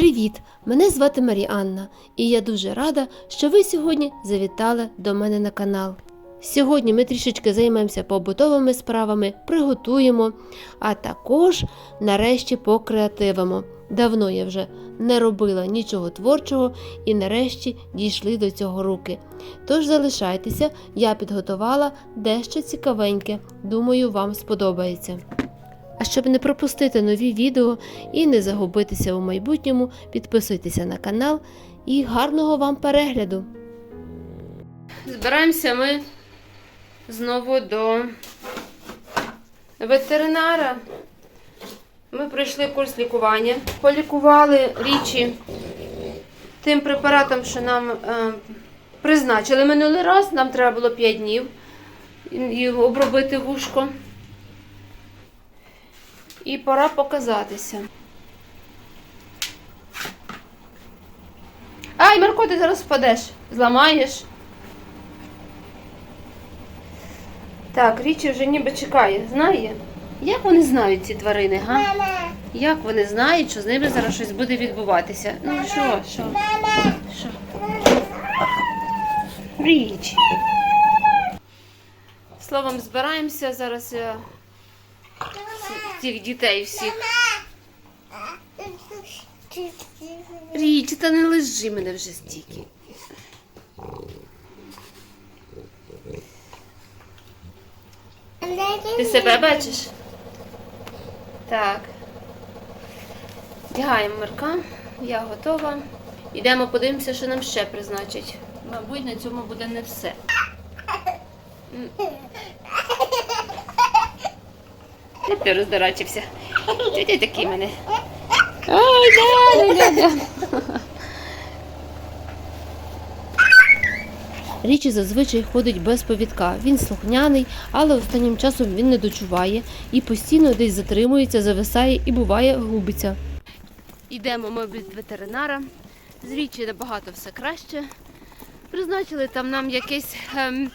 Привіт! Мене звати Маріанна, і я дуже рада, що ви сьогодні завітали до мене на канал. Сьогодні ми трішечки займемося побутовими справами, приготуємо, а також нарешті покреативимо. Давно я вже не робила нічого творчого і нарешті дійшли до цього руки. Тож залишайтеся, я підготувала дещо цікавеньке. Думаю, вам сподобається. А щоб не пропустити нові відео і не загубитися у майбутньому, підписуйтеся на канал і гарного вам перегляду. Збираємося ми знову до ветеринара. Ми пройшли курс лікування, полікували річі тим препаратом, що нам е, призначили минулий раз. Нам треба було 5 днів і обробити вушко. І пора показатися. Ай, Марко, ти зараз впадеш. Зламаєш. Так, Річі вже ніби чекає. Знає? Як вони знають ці тварини, га? Як вони знають, що з ними зараз щось буде відбуватися? Ну що, що? Що? Річ. Словом, збираємося зараз цих дітей всіх. Річ, та не лежи мене вже стільки. Ти себе бачиш? Так. Вдягаємо Марка. Я готова. Йдемо подивимося, що нам ще призначать. Мабуть, на цьому буде не все. Ти роздорачився? Де ти такий мене? Ой, да, да, да, да. Річі зазвичай ходить без повідка. Він слухняний, але останнім часом він не дочуває і постійно десь затримується, зависає і буває губиться. Йдемо ми від ветеринара. З річі набагато все краще. Призначили там нам якесь ем,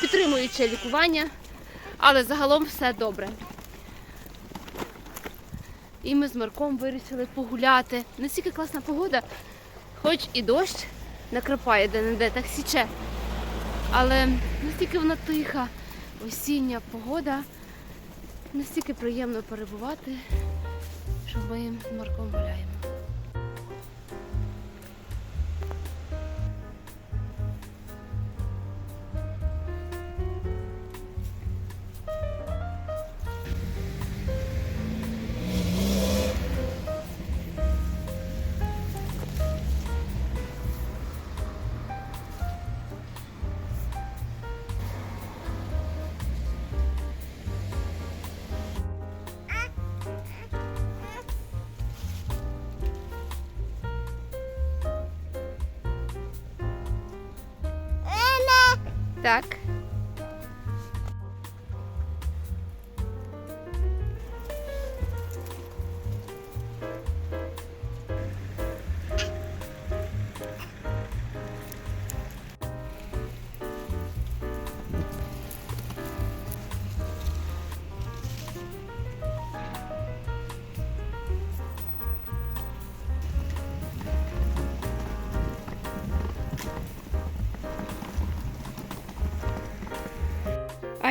підтримуюче лікування, але загалом все добре. І ми з Марком вирішили погуляти. Настільки класна погода, хоч і дощ накрапає де-не-де, так січе. Але настільки вона тиха, осіння погода, настільки приємно перебувати, що ми з Марком гуляємо. Так.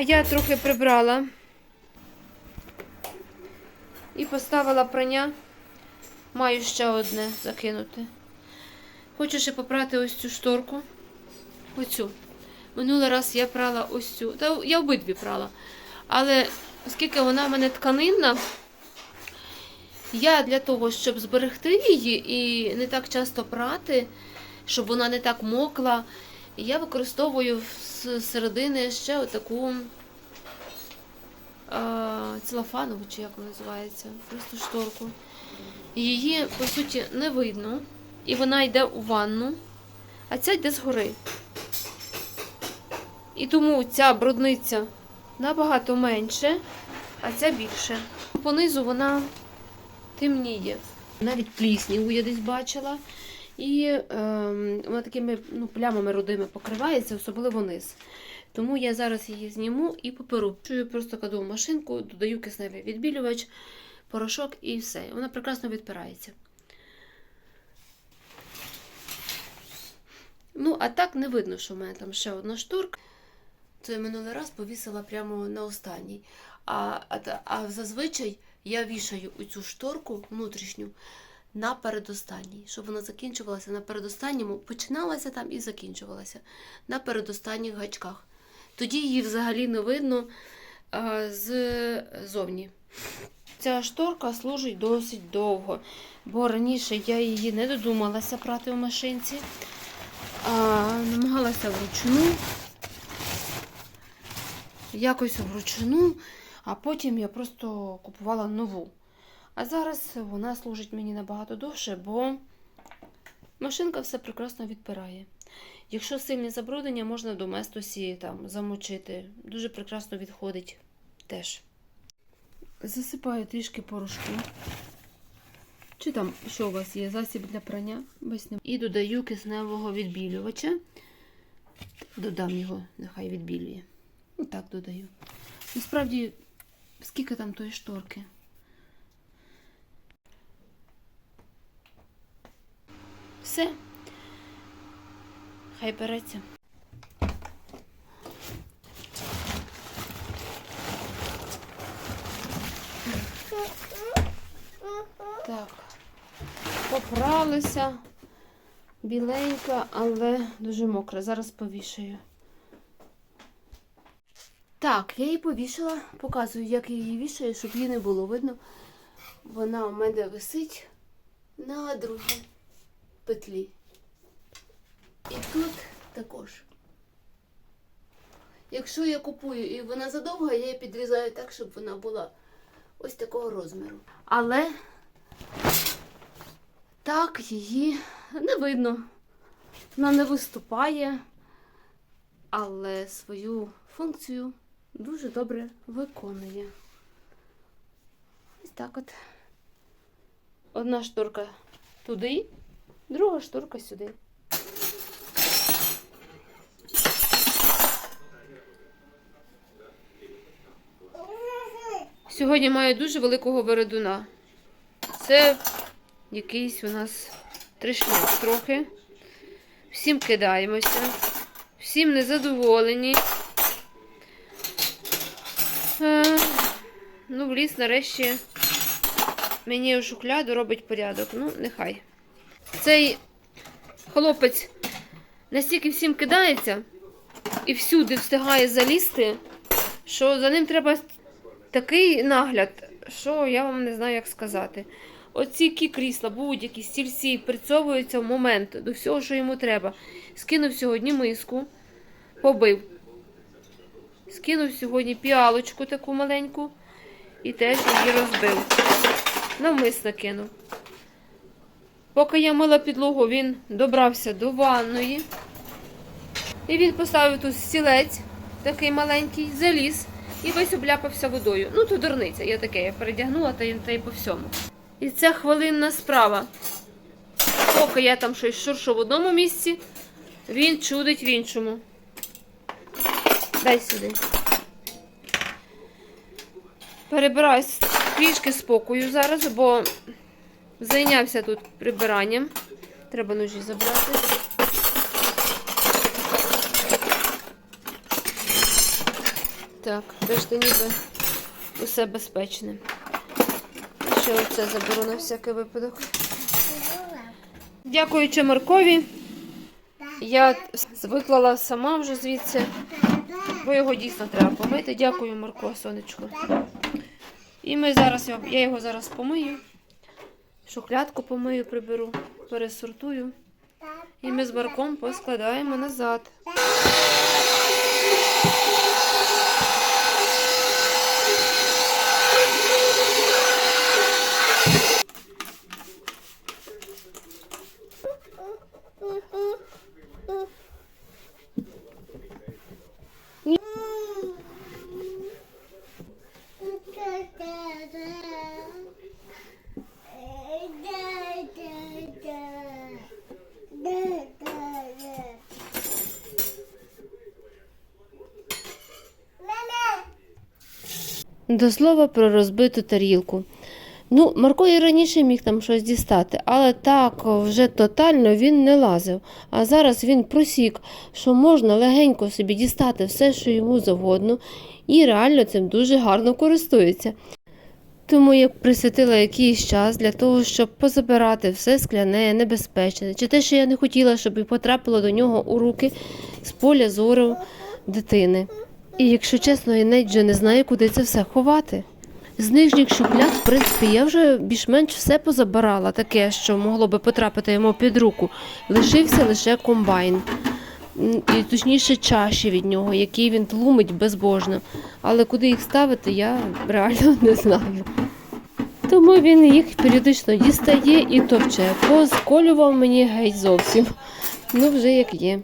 Я трохи прибрала і поставила прання. Маю ще одне закинути. Хочу ще попрати ось цю шторку. Оцю. Минулий раз я прала ось цю. Та я обидві прала. Але оскільки вона в мене тканинна, я для того, щоб зберегти її і не так часто прати, щоб вона не так мокла, я використовую з середини ще отаку целофанову, чи як вона називається, просто шторку. Її, по суті, не видно. І вона йде у ванну, а ця йде згори. І тому ця брудниця набагато менше, а ця більше. Понизу вона темніє. Навіть плісніву я десь бачила. І ем, вона такими ну, плямами рудими покривається, особливо низ. Тому я зараз її зніму і поперу. Чую, просто кладу в машинку, додаю кисневий відбілювач, порошок і все. Вона прекрасно відпирається. Ну, а так не видно, що в мене там ще одна шторка. Це я минулий раз повісила прямо на останній. А, а, а зазвичай я вішаю цю шторку внутрішню на передостанній, щоб вона закінчувалася на передостанньому, починалася там і закінчувалася на передостанніх гачках. Тоді її взагалі не видно ззовні. Ця шторка служить досить довго, бо раніше я її не додумалася прати в машинці, а намагалася вручну, якось вручну, а потім я просто купувала нову. А зараз вона служить мені набагато довше, бо машинка все прекрасно відпирає. Якщо сильне забруднення, можна в доместосі там замочити. Дуже прекрасно відходить теж. Засипаю трішки порошку. Чи там, що у вас є? Засіб для прання? І додаю кисневого відбілювача. Додам його, нехай відбілює. Отак додаю. Насправді, скільки там тої шторки? Все. Хай береться. Так. Попралася. Біленька, але дуже мокра. Зараз повішаю. Так, я її повішала. Показую, як я її вішаю, щоб її не було видно. Вона у мене висить на другій петлі. І тут також. Якщо я купую і вона задовга, я її підрізаю так, щоб вона була ось такого розміру. Але так її не видно. Вона не виступає, але свою функцію дуже добре виконує. Ось так от. Одна шторка туди, друга шторка сюди. Сьогодні маю дуже великого вередуна. Це якийсь у нас трешняк трохи. Всім кидаємося, всім незадоволені. Е, ну, в ліс нарешті мені у шухляду робить порядок. Ну, нехай. Цей хлопець настільки всім кидається і всюди встигає залізти, що за ним треба такий нагляд, що я вам не знаю, як сказати. Оці кі крісла, будь-які стільці прицьовуються в момент до всього, що йому треба. Скинув сьогодні миску, побив. Скинув сьогодні піалочку таку маленьку і теж її розбив. Навмисно кинув. Поки я мила підлогу, він добрався до ванної. І він поставив тут стілець, такий маленький, заліз і весь обляпався водою. Ну, то дурниця, я таке, я передягнула та й, та й по всьому. І це хвилинна справа. Поки я там щось шуршу в одному місці, він чудить в іншому. Дай сюди. Перебираюсь трішки спокою зараз, бо зайнявся тут прибиранням. Треба ножі забрати. Так, решта ніби усе безпечне. Ще оце заберу на всякий випадок. Дякуючи Маркові, я виклала сама вже звідси, бо його дійсно треба помити. Дякую, Марко, сонечко. І ми зараз, я його зараз помию, шухлядку помию, приберу, пересортую. І ми з Марком поскладаємо назад. До слова про розбиту тарілку. Ну, Марко і раніше міг там щось дістати, але так вже тотально він не лазив. А зараз він просік, що можна легенько собі дістати все, що йому завгодно, і реально цим дуже гарно користується. Тому я присвятила якийсь час для того, щоб позабирати все скляне, небезпечне, чи те, що я не хотіла, щоб і потрапило до нього у руки з поля зору дитини. І якщо чесно, я навіть вже не знаю, куди це все ховати. З нижніх шухляд, в принципі, я вже більш-менш все позабирала, таке, що могло би потрапити йому під руку. Лишився лише комбайн. І точніше чаші від нього, які він тлумить безбожно. Але куди їх ставити, я реально не знаю. Тому він їх періодично дістає і товче. Посколював мені геть зовсім. Ну, вже як є.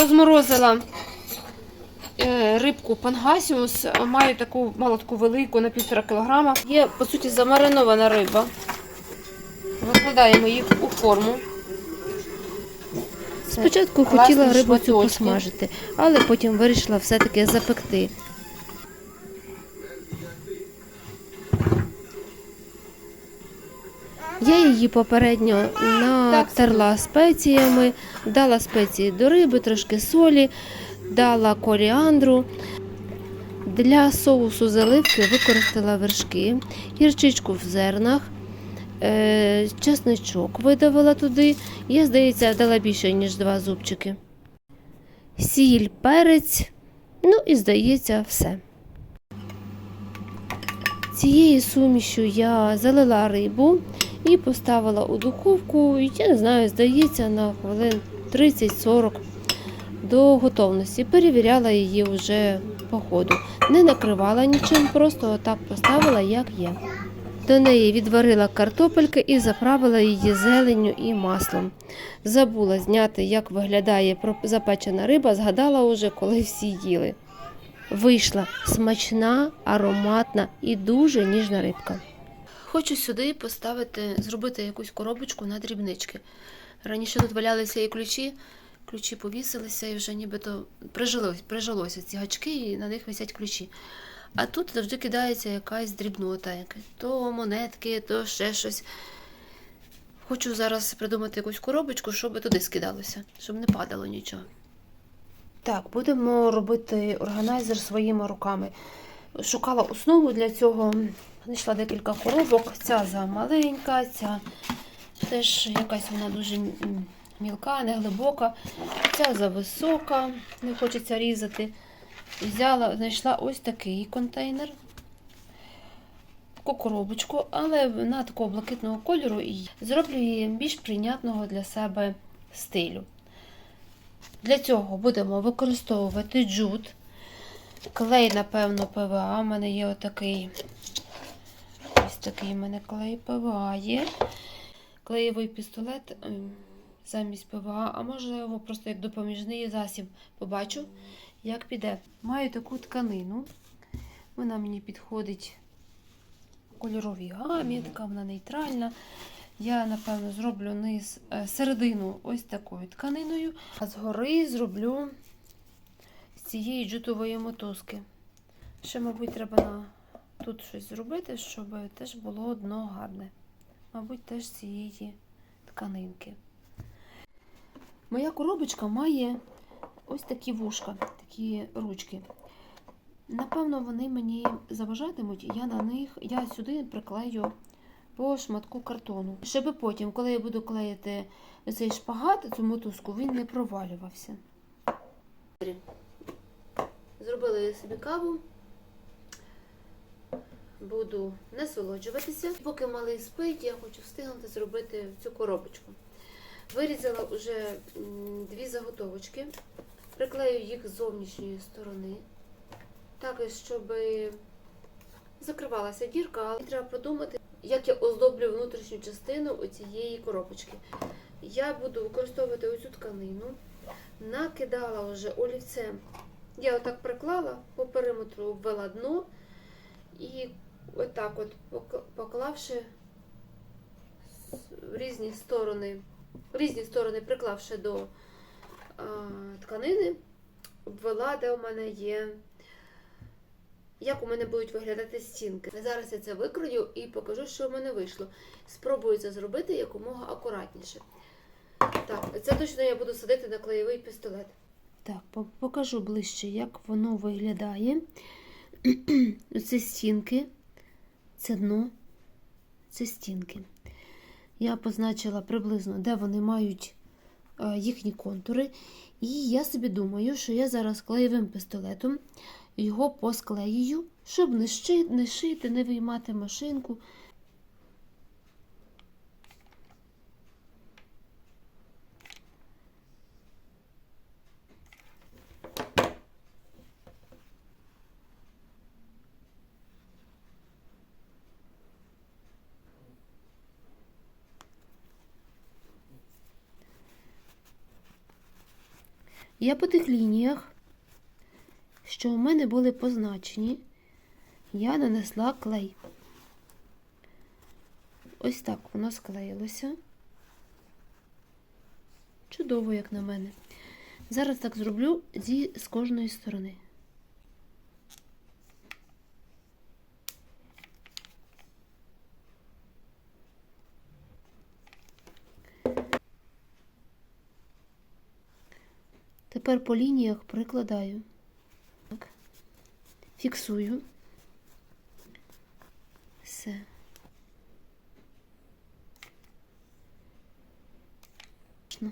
Розморозила е, рибку пангасіус. Маю таку малотку велику на півтора кілограма. Є, по суті, замаринована риба. Викладаємо їх у форму. Спочатку хотіла рибу цю посмажити, але потім вирішила все-таки запекти. Я її попередньо натерла спеціями, дала спеції до риби, трошки солі, дала коріандру. Для соусу заливки використала вершки, гірчичку в зернах, е, чесничок видавила туди. Я, здається, дала більше, ніж два зубчики. Сіль, перець, ну і здається, все. Цією сумішю я залила рибу і поставила у духовку, я не знаю, здається, на хвилин 30-40 до готовності. Перевіряла її вже по ходу. Не накривала нічим, просто отак поставила, як є. До неї відварила картопельки і заправила її зеленню і маслом. Забула зняти, як виглядає запечена риба, згадала уже, коли всі їли. Вийшла смачна, ароматна і дуже ніжна рибка. Хочу сюди поставити, зробити якусь коробочку на дрібнички. Раніше тут валялися і ключі, ключі повісилися і вже нібито прижилось, прижилося ці гачки, і на них висять ключі. А тут завжди кидається якась дрібнота, то монетки, то ще щось. Хочу зараз придумати якусь коробочку, щоб туди скидалося, щоб не падало нічого. Так, будемо робити органайзер своїми руками. Шукала основу для цього. Знайшла декілька коробок. Ця замаленька, ця теж якась вона дуже мілка, не глибока. Ця зависока, не хочеться різати. Взяла, знайшла ось такий контейнер. Таку коробочку, але вона такого блакитного кольору і зроблю її більш прийнятного для себе стилю. Для цього будемо використовувати джут. Клей, напевно, ПВА. У мене є отакий. Ось такий у мене клей ПВА є. Клеєвий пістолет ем, замість ПВА, а можливо, просто як допоміжний засіб. Побачу, як піде. Маю таку тканину. Вона мені підходить в кольоровій гамі, така вона нейтральна. Я, напевно, зроблю низ е, середину ось такою тканиною, а згори зроблю цієї джутової мотузки. Ще, мабуть, треба на тут щось зробити, щоб теж було дно гарне. Мабуть, теж цієї тканинки. Моя коробочка має ось такі вушка, такі ручки. Напевно, вони мені заважатимуть, я на них, я сюди приклею по шматку картону. Щоб потім, коли я буду клеїти цей шпагат, цю мотузку, він не провалювався. Зробила я собі каву. Буду насолоджуватися. Поки малий спить, я хочу встигнути зробити цю коробочку. Вирізала вже дві заготовочки, приклею їх з зовнішньої сторони, так, щоб закривалася дірка, але треба подумати, як я оздоблю внутрішню частину цієї коробочки. Я буду використовувати оцю тканину, накидала вже олівцем. Я отак приклала, по периметру обвела дно і отак от поклавши в різні сторони, в різні сторони приклавши до а, тканини, обвела, де у мене є, як у мене будуть виглядати стінки. Зараз я це викрою і покажу, що в мене вийшло. Спробую це зробити якомога акуратніше. Так, це точно я буду садити на клеєвий пістолет. Так, покажу ближче, як воно виглядає. Це стінки, це дно, це стінки. Я позначила приблизно, де вони мають е, їхні контури. І я собі думаю, що я зараз клеєвим пістолетом його посклеюю, щоб не шити, не виймати машинку. Я по тих лініях, що у мене були позначені, я нанесла клей. Ось так воно склеїлося. Чудово, як на мене. Зараз так зроблю зі з кожної сторони. Тепер по лініях прикладаю. Фіксую. Все. Точно.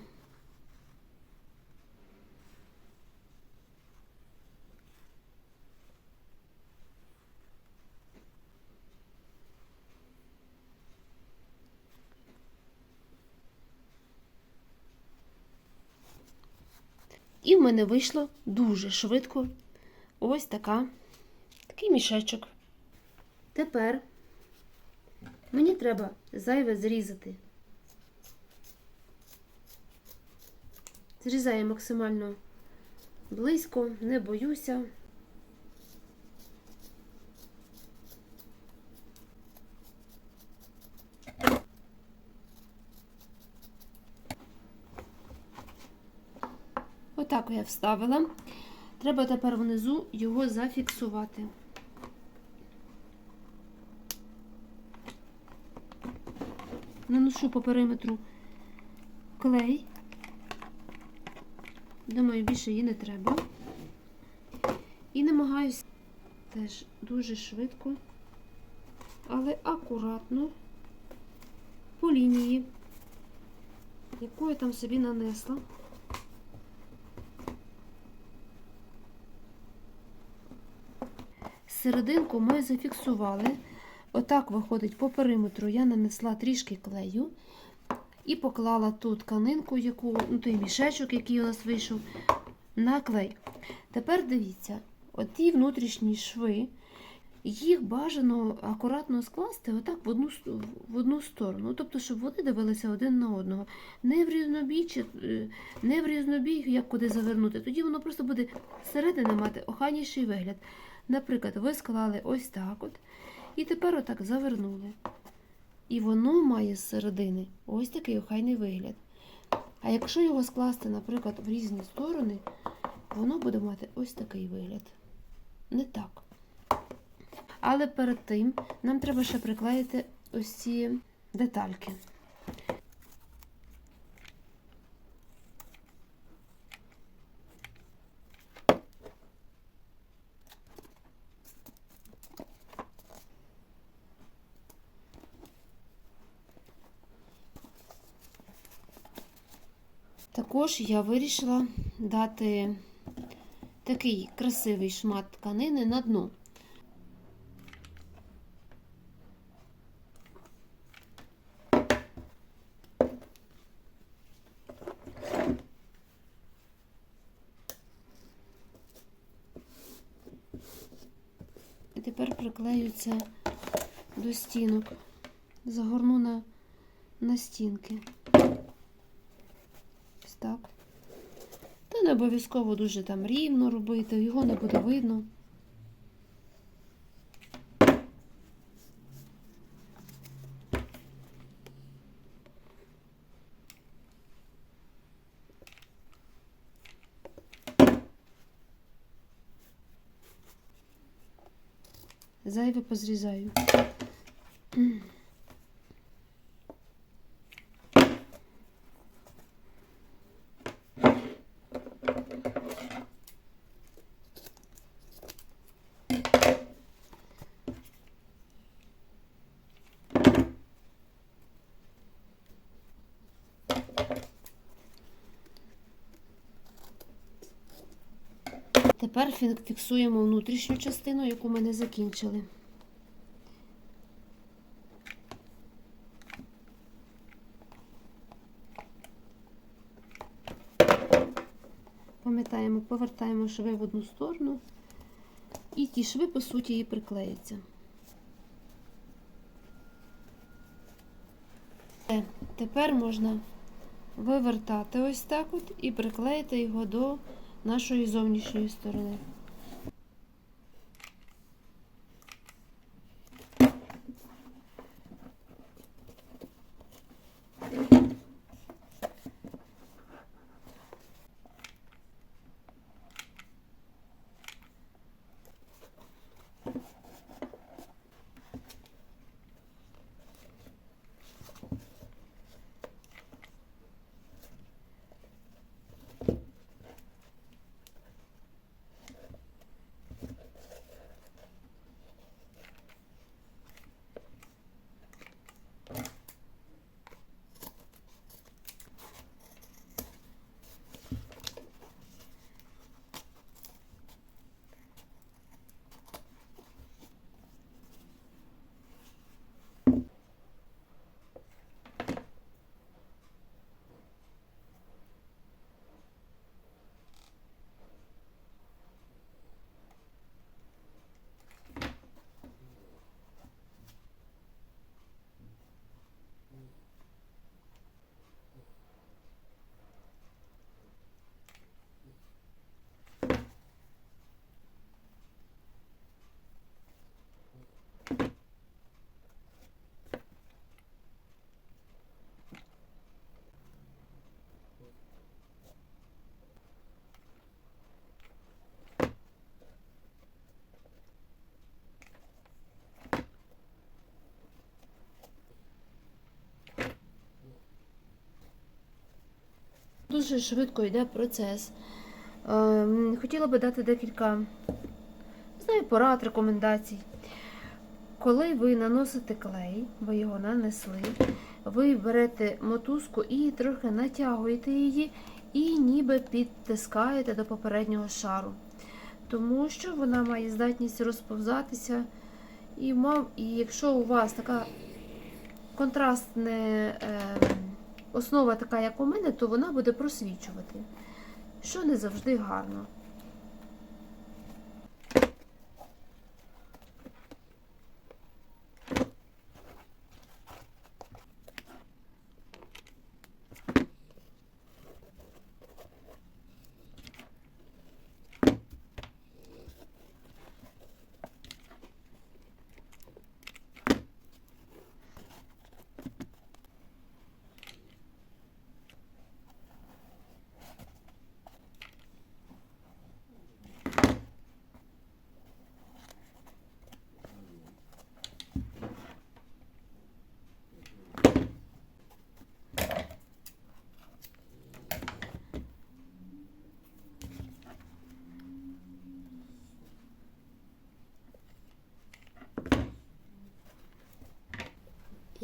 І в мене вийшло дуже швидко ось така, такий мішечок. Тепер мені треба зайве зрізати. Зрізаю максимально близько, не боюся. Отак я вставила. Треба тепер внизу його зафіксувати. Наношу по периметру клей. Думаю, більше її не треба. І намагаюся теж дуже швидко, але акуратно по лінії, яку я там собі нанесла. Серединку ми зафіксували. Отак виходить по периметру. Я нанесла трішки клею і поклала ту тканинку, яку, ну, той мішечок, який у нас вийшов, на клей. Тепер дивіться, оті внутрішні шви, їх бажано акуратно скласти отак в одну, в одну сторону. Тобто, щоб вони дивилися один на одного. Не в різнобій, е, не в різнобій, як куди завернути. Тоді воно просто буде зсередини мати охайніший вигляд. Наприклад, ви склали ось так от, і тепер отак завернули. І воно має з середини ось такий охайний вигляд. А якщо його скласти, наприклад, в різні сторони, воно буде мати ось такий вигляд. Не так. Але перед тим нам треба ще приклеїти ось ці детальки. Також я вирішила дати такий красивий шмат тканини на дно. І тепер приклею це до стінок. Загорну на, на стінки. Ось так. Та не обов'язково дуже там рівно робити, його не буде видно. Зайве позрізаю. Тепер фіксуємо внутрішню частину, яку ми не закінчили. Пам'ятаємо, повертаємо шви в одну сторону, і ті шви, по суті, і приклеяться. Тепер можна вивертати ось так от і приклеїти його до нашої зовнішньої сторони. Дуже швидко йде процес. Ем, Хотіла би дати декілька знаю, порад, рекомендацій. Коли ви наносите клей, ви його нанесли, ви берете мотузку і трохи натягуєте її, і ніби підтискаєте до попереднього шару. Тому що вона має здатність розповзатися. І, мав, і якщо у вас така контрастна е, основа така, як у мене, то вона буде просвічувати, що не завжди гарно.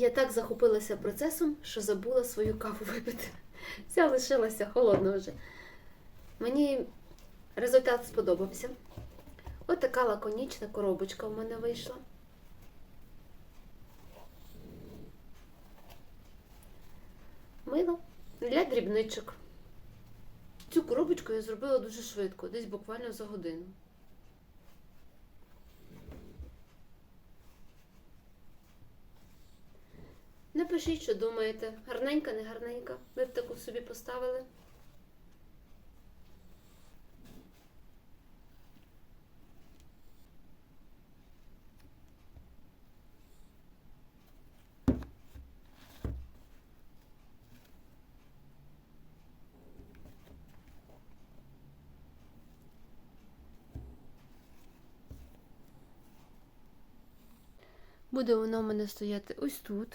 Я так захопилася процесом, що забула свою каву випити. Вся лишилася холодна вже. Мені Результат сподобався. Ось така лаконічна коробочка в мене вийшла. Мило для дрібничок. Цю коробочку я зробила дуже швидко, десь буквально за годину. Напишіть, що думаєте. Гарненька, не гарненька. Ви б таку собі поставили. Буде воно в мене стояти ось тут.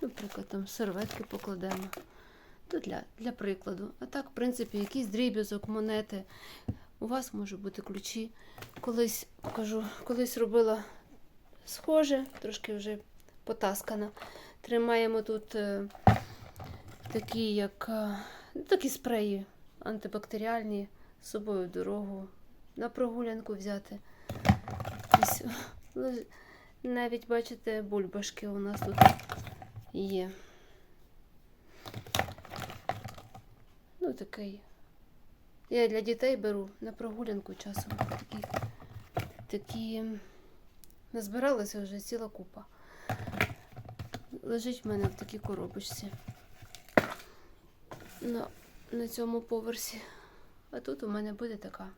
Наприклад, там серветки покладемо. То для, для прикладу. А так, в принципі, якийсь дріб'язок, монети. У вас можуть бути ключі. Колись покажу, колись робила схоже, трошки вже потаскана. Тримаємо тут е, такі, як е, такі спреї антибактеріальні з собою в дорогу. На прогулянку взяти. Навіть бачите, бульбашки у нас тут є. Ну, такий. Я для дітей беру на прогулянку часом. Такі, такі назбиралася вже ціла купа. Лежить в мене в такій коробочці. На, на цьому поверсі. А тут у мене буде така